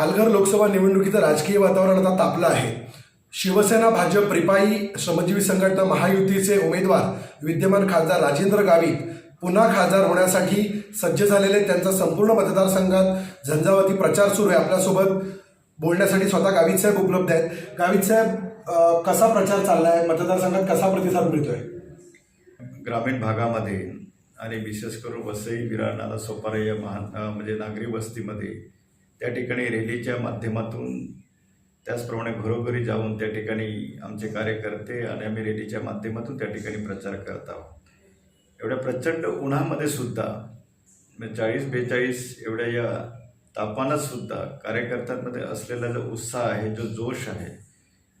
पालघर लोकसभा निवडणुकीचं राजकीय वातावरण आता तापलं आहे. शिवसेना भाजप रिपाई श्रमजीवी संघटना महायुतीचे उमेदवार विद्यमान खासदार राजेंद्र गावित पुन्हा खासदार होण्यासाठी सज्ज झालेले त्यांचा संपूर्ण मतदारसंघात झंझावती प्रचार सुरू आहे आपल्यासोबत. बोलण्यासाठी स्वतः गावित साहेब उपलब्ध आहेत. गावित साहेब कसा प्रचार चालला आहे मतदारसंघात कसा प्रतिसाद मिळतोय? ग्रामीण भागामध्ये आणि विशेष करून वसई विरार नाला सोपारा या महान म्हणजे नागरी वस्तीमध्ये त्या ठिकाणी रॅलीच्या माध्यमातून त्याचप्रमाणे घरोघरी जाऊन त्या ठिकाणी आमचे कार्यकर्ते आणि आम्ही रॅलीच्या माध्यमातून त्या ठिकाणी प्रचार करत आहोत. एवढ्या प्रचंड उन्हामध्ये सुद्धा म्हणजे चाळीस बेचाळीस एवढ्या या तापमानात सुद्धा कार्यकर्त्यांमध्ये असलेला जो उत्साह आहे जो जोश आहे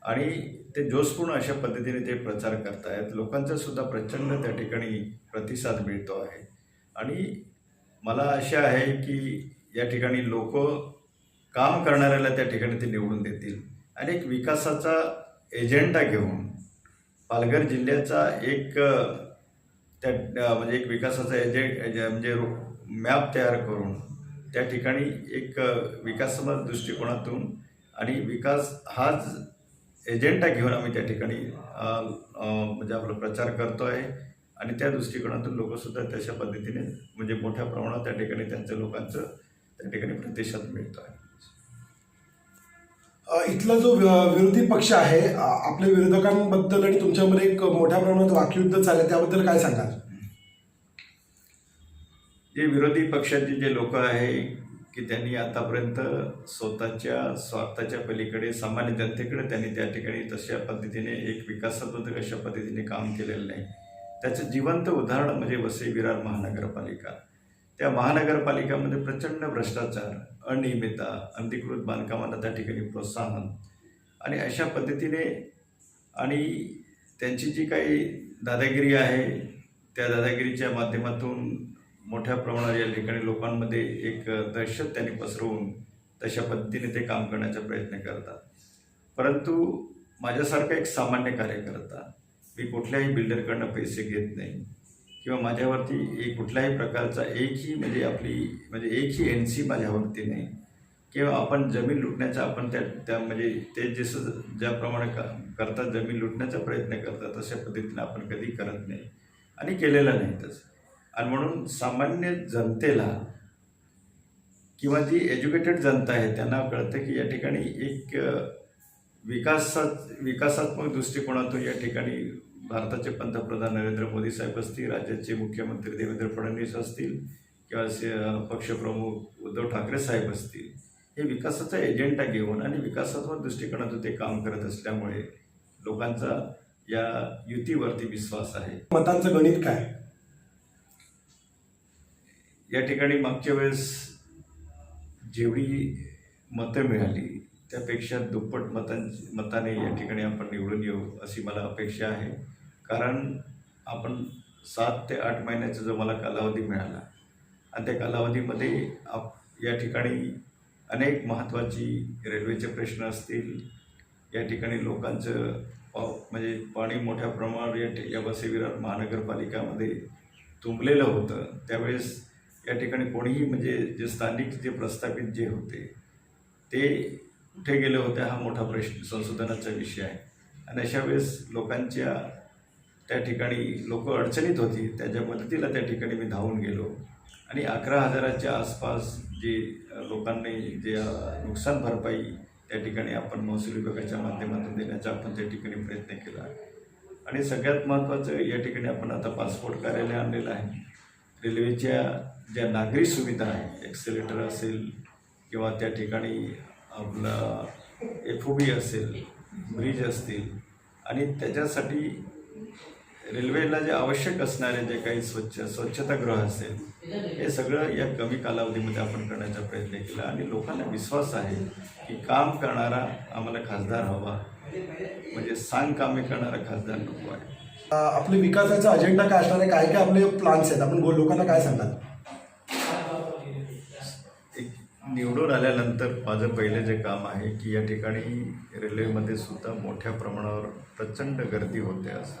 आणि ते जोशपूर्ण अशा पद्धतीने ते प्रचार करतायत लोकांचा सुद्धा प्रचंड त्या ठिकाणी प्रतिसाद मिळतो आहे. आणि मला आशा आहे की या ठिकाणी लोक काम करणाऱ्याला त्या ठिकाणी ते निवडून देतील. आणि एक विकासाचा एजेंडा घेऊन पालघर जिल्ह्याचा एक त्या म्हणजे एक विकासाचा एजेंट एजे- म्हणजे मॅप तयार करून त्या ठिकाणी एक विकासमत दृष्टिकोनातून आणि विकास हाच एजेंडा घेऊन आम्ही त्या ठिकाणी म्हणजे आपला प्रचार करतो आहे आणि त्या दृष्टिकोनातून लोकसुद्धा तशा पद्धतीने म्हणजे मोठ्या प्रमाणात त्या ठिकाणी त्यांचं लोकांचं त्या ठिकाणी प्रतिसाद मिळतो आहे. इथला जो विरोधी पक्ष आहे आपल्या विरोधकांबद्दल आणि तुमच्यामध्ये एक मोठ्या प्रमाणात वाक्युद्ध चाललं त्याबद्दल काय सांगाल? जे विरोधी पक्षाचे जे लोक आहे की त्यांनी आतापर्यंत स्वतःच्या स्वार्थाच्या पलीकडे सामान्य जनतेकडे त्यांनी त्या ठिकाणी तशा पद्धतीने एक विकासात्मक अशा पद्धतीने काम केलेलं नाही. त्याचं जिवंत उदाहरण म्हणजे वसई विरार महानगरपालिका. त्या महानगरपालिकामध्ये प्रचंड भ्रष्टाचार अनियमितता अनधिकृत बांधकामांना त्या ठिकाणी प्रोत्साहन आणि अशा पद्धतीने आणि त्यांची जी काही दादागिरी आहे त्या दादागिरीच्या माध्यमातून मोठ्या प्रमाणात या ठिकाणी लोकांमध्ये एक दहशत त्यांनी पसरवून तशा पद्धतीने ते काम करण्याचा प्रयत्न करतात. परंतु माझ्यासारखा एक सामान्य कार्यकर्ता मी कुठल्याही बिल्डरकडनं पैसे घेत नाही. किंवा माझ्यावरती एक कुठल्याही प्रकारचा एकही म्हणजे आपली म्हणजे एकही एन सी माझ्यावरती नाही. किंवा आपण जमीन लुटण्याचा आपण त्या त्या म्हणजे ते जसं ज्याप्रमाणे क करतात जमीन लुटण्याचा प्रयत्न करतात तशा पद्धतीने आपण कधी करत नाही. आणि केलेला नाही तसं. आणि म्हणून सामान्य जनतेला किंवा जी एज्युकेटेड जनता आहे त्यांना कळतं की या ठिकाणी एक विकासात विकासात्मक दृष्टिकोनातून या ठिकाणी भारताचे पंतप्रधान नरेंद्र मोदी साहेब असतील राज्याचे मुख्यमंत्री देवेंद्र फडणवीस असतील किंवा से- पक्षप्रमुख उद्धव ठाकरे साहेब असतील हे विकासाचा एजेंडा घेऊन आणि विकासात्मक दृष्टिकोनातून ते काम करत असल्यामुळे लोकांचा या युतीवरती विश्वास आहे. मतांचं गणित काय? या ठिकाणी मागच्या वेळेस जेवढी मतं मिळाली त्यापेक्षा दुप्पट मतांची मताने या ठिकाणी आपण निवडून येऊ अशी मला अपेक्षा आहे. कारण आपण सात ते आठ महिन्याचा जो मला कालावधी मिळाला आणि त्या कालावधीमध्ये आप या ठिकाणी अनेक महत्त्वाची रेल्वेचे प्रश्न असतील. या ठिकाणी लोकांचं पाव म्हणजे पाणी मोठ्या प्रमाणावर या ठि या महानगरपालिकामध्ये तुंबलेलं होतं. त्यावेळेस या ठिकाणी कोणीही म्हणजे जे स्थानिक जे प्रस्थापित जे होते ते कुठे गेले होते हा मोठा प्रश्न संशोधनाचा विषय आहे. आणि अशा वेळेस लोकांच्या त्या ठिकाणी लोक अडचणीत होती त्याच्या मदतीला त्या ठिकाणी मी धावून गेलो. आणि अकरा हजाराच्या आसपास जे लोकांनी जे नुकसान भरपाई त्या ठिकाणी आपण महसूल विभागाच्या माध्यमातून देण्याचा आपण त्या ठिकाणी प्रयत्न केला. आणि सगळ्यात महत्त्वाचं या ठिकाणी आपण आता पासपोर्ट कार्यालय आणलेलं आहे. रेल्वेच्या ज्या नागरी सुविधा आहे एक्सेलेटर असेल किंवा त्या ठिकाणी आपला एफ ओ बी असेल ब्रिज असतील आणि त्याच्यासाठी रेल्वेला जे आवश्यक असणारे जे काही स्वच्छ स्वच्छतागृह असेल हे सगळं या कमी कालावधीमध्ये आपण करण्याचा प्रयत्न केला आणि लोकांना विश्वास आहे की काम करणारा आम्हाला खासदार हवा. म्हणजे सांग कामे करणारा खासदार नको आहे. आपले विकासाचा अजेंडा काय असणार आहे? काय काय आपले प्लान्स आहेत? आपण गो- लोकांना काय सांगणार एक निवडून आल्यानंतर माझं पहिलं जे काम आहे की या ठिकाणी रेल्वेमध्ये सुद्धा मोठ्या प्रमाणावर प्रचंड गर्दी होते आज.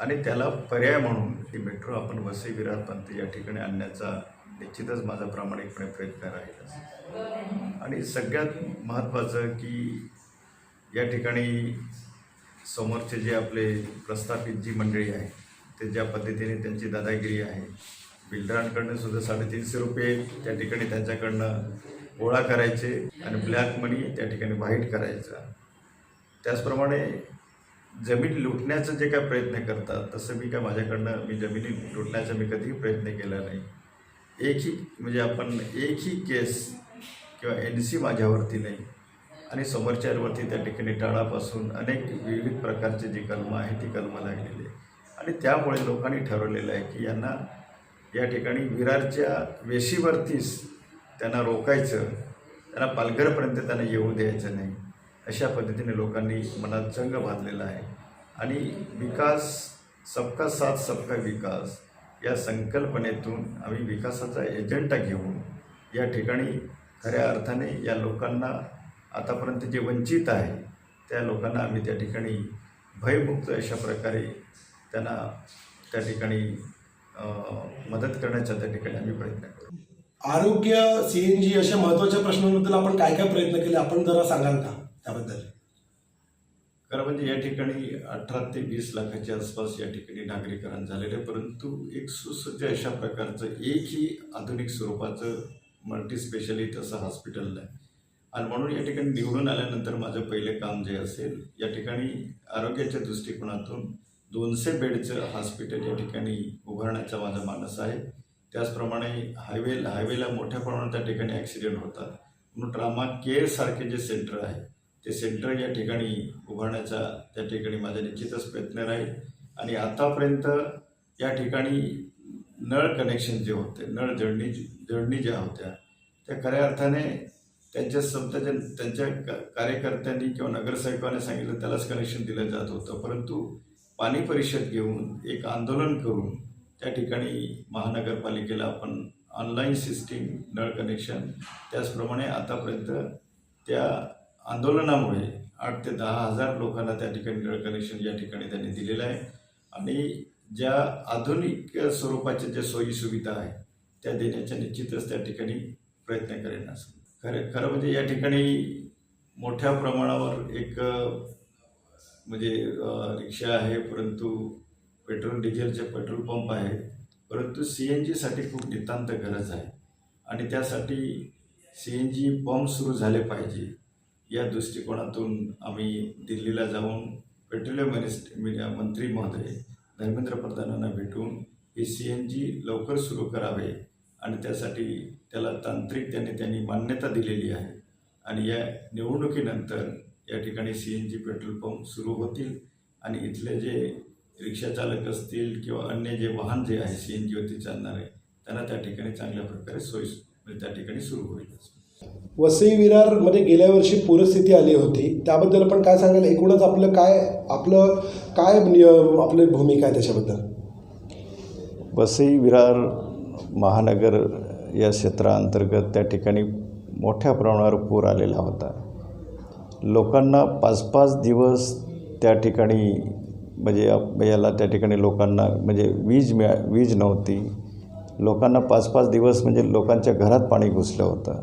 आणि त्याला पर्याय म्हणून ही मेट्रो आपण वसई विरारपर्यंत या ठिकाणी आणण्याचा निश्चितच माझा प्रामाणिकपणे प्रयत्न राहील. आणि सगळ्यात महत्त्वाचं की या ठिकाणी समोरचे जे आपले प्रस्थापित जी मंडळी आहे ते ज्या पद्धतीने त्यांची दादागिरी आहे बिल्डरांकडनं सुद्धा साडेतीनशे रुपये त्या ठिकाणी त्यांच्याकडनं गोळा करायचे आणि ब्लॅक मनी त्या ठिकाणी व्हाईट करायचा. त्याचप्रमाणे जमीन लुटण्याचा जे काय प्रयत्न करतात तसं मी काय माझ्याकडनं मी जमिनी लुटण्याचा मी कधीही प्रयत्न केला नाही. एकही म्हणजे आपण एकही केस किंवा एन सी माझ्यावरती नाही. आणि समोरच्यावरती त्या ठिकाणी टाळापासून अनेक विविध प्रकारचे जी कलमं आहे ती कलमं लागलेली आहे आणि त्यामुळे लोकांनी ठरवलेलं आहे की यांना या ठिकाणी विरारच्या वेशीवरतीच त्यांना रोखायचं त्यांना पालघरपर्यंत त्यांना येऊ द्यायचं नाही अशा पद्धतीने लोकांनी मनात जंग बांधलेला आहे. आणि विकास सबका साथ सबका विकास या संकल्पनेतून आम्ही विकासाचा एजंडा घेऊन या ठिकाणी खऱ्या अर्थाने या लोकांना आतापर्यंत जे वंचित आहे त्या लोकांना आम्ही त्या ठिकाणी भयमुक्त अशा प्रकारे त्यांना त्या ठिकाणी मदत करण्याचा त्या ठिकाणी आम्ही प्रयत्न करू. आरोग्य सीएनजी अशा महत्त्वाच्या प्रश्नांबद्दल आपण काय काय प्रयत्न केले आपण जरा सांगाल का त्याबद्दल? खरं म्हणजे या ठिकाणी अठरा ते वीस लाखाच्या आसपास या ठिकाणी नागरीकरण झालेलं आहे परंतु एक सुसज्ज अशा प्रकारचं एकही आधुनिक स्वरूपाचं मल्टी स्पेशालिटी असं हॉस्पिटल आहे आणि म्हणून या ठिकाणी निवडून आल्यानंतर माझं पहिले काम जे असेल या ठिकाणी आरोग्याच्या दृष्टिकोनातून दोनशे बेडचं हॉस्पिटल या ठिकाणी उभारण्याचा माझा मानस आहे. त्याचप्रमाणे हायवे हायवेला मोठ्या प्रमाणात त्या ठिकाणी ॲक्सिडेंट होतात. म्हणून ट्रामा केअरसारखे जे सेंटर आहे ते सेंटर या ठिकाणी उभारण्याचा त्या ठिकाणी माझा निश्चितच प्रयत्न राहील. आणि आतापर्यंत या ठिकाणी नळ कनेक्शन जे होते नळ जळणी जळणी ज्या होत्या त्या खऱ्या अर्थाने त्यांच्या स्वतःच्या त्यांच्या का- कार्यकर्त्यांनी किंवा नगरसेवकाने सांगितलं त्यालाच कनेक्शन दिलं जात होतं. परंतु पाणी परिषद घेऊन एक आंदोलन करून त्या ठिकाणी महानगरपालिकेला आपण ऑनलाईन सिस्टीम नळ कनेक्शन त्याचप्रमाणे आतापर्यंत त्या आंदोलनामुळे आठ ते दहा हजार लोकांना त्या ठिकाणी नळ कनेक्शन या ठिकाणी त्यांनी दिलेलं आहे. आणि ज्या आधुनिक स्वरूपाच्या ज्या सोयीसुविधा आहेत आहे त्या देण्याच्या निश्चितच त्या ठिकाणी प्रयत्न करेन असं. खरं खरं म्हणजे या ठिकाणी मोठ्या प्रमाणावर एक म्हणजे रिक्षा आहे परंतु पेट्रोल डिझेलचे पेट्रोल पंप आहे परंतु सी एन जीसाठी खूप नितांत गरज आहे. आणि त्यासाठी सी एन जी पंप सुरू झाले पाहिजे. या दृष्टिकोनातून आम्ही दिल्लीला जाऊन पेट्रोलियम मिनिस्ट मंत्री महोदय धर्मेंद्र प्रधानांना भेटून ही सी एन जी लवकर सुरू करावे आणि त्यासाठी त्याला तांत्रिक त्यांनी त्यांनी मान्यता दिलेली आहे. आणि या निवडणुकीनंतर या ठिकाणी C N G petrol pump सुरू होतील. आणि इथले जे रिक्षा चालक असतील किंवा अन्य जे वाहन जे आहे सी एन जीवरती चालणारे त्यांना त्या ठिकाणी चांगल्या प्रकारे सोयी म्हणजे त्या ठिकाणी सुरू होईल. वसई विरारमध्ये गेल्या वर्षी पूरस्थिती आली होती. त्याबद्दल आपण काय सांगाल? एकूणच आपलं काय आपलं काय निय- आपली भूमिका आहे त्याच्याबद्दल? वसई विरार महानगर या क्षेत्राअंतर्गत त्या ठिकाणी मोठ्या प्रमाणावर पूर आलेला होता. लोकांना पाच पाच दिवस त्या ठिकाणी म्हणजे याला त्या ठिकाणी लोकांना म्हणजे वीज मिळा वीज नव्हती. लोकांना पाच पाच दिवस म्हणजे लोकांच्या घरात पाणी घुसलं होतं.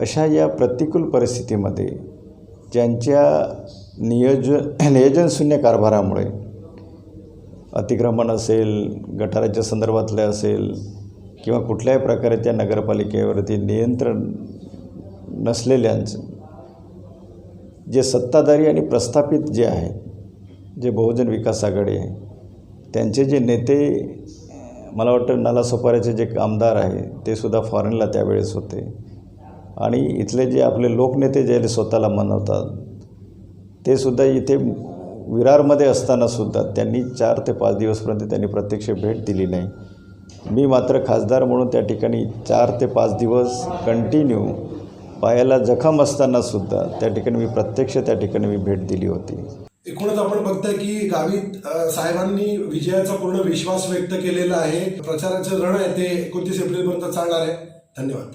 अशा या प्रतिकूल परिस्थितीमध्ये ज्यांच्या नियोजन नियोजनशून्य कारभारामुळे अतिक्रमण असेल गटाराच्या संदर्भातले असेल किंवा कुठल्याही प्रकारे त्या नगरपालिकेवरती नियंत्रण नसलेल्यांचं जे सत्ताधारी आणि प्रस्थापित जे आहेत जे बहुजन विकास आघाडी आहे त्यांचे जे नेते मला वाटतं नालासोपाऱ्याचे जे आमदार आहे ते सुद्धा फॉरेनला त्यावेळेस होते. आणि इथले जे आपले लोकनेते जे स्वतःला मनवतात ते सुद्धा इथे विरारमध्ये असतानासुद्धा त्यांनी चार ते पाच दिवसपर्यंत त्यांनी प्रत्यक्ष भेट दिली नाही. मी मात्र खासदार म्हणून त्या ठिकाणी चार ते पाच दिवस कंटिन्यू पायाला जखम असतानासुद्धा त्या ठिकाणी मी प्रत्यक्ष त्या ठिकाणी मी भेट दिली होती. एकूणच आपण बघताय की गावित साहेबांनी विजयाचा पूर्ण विश्वास व्यक्त केलेला आहे. प्रचाराचं रण आहे ते एकोणतीस एप्रिलपर्यंत चालणार आहे. धन्यवाद.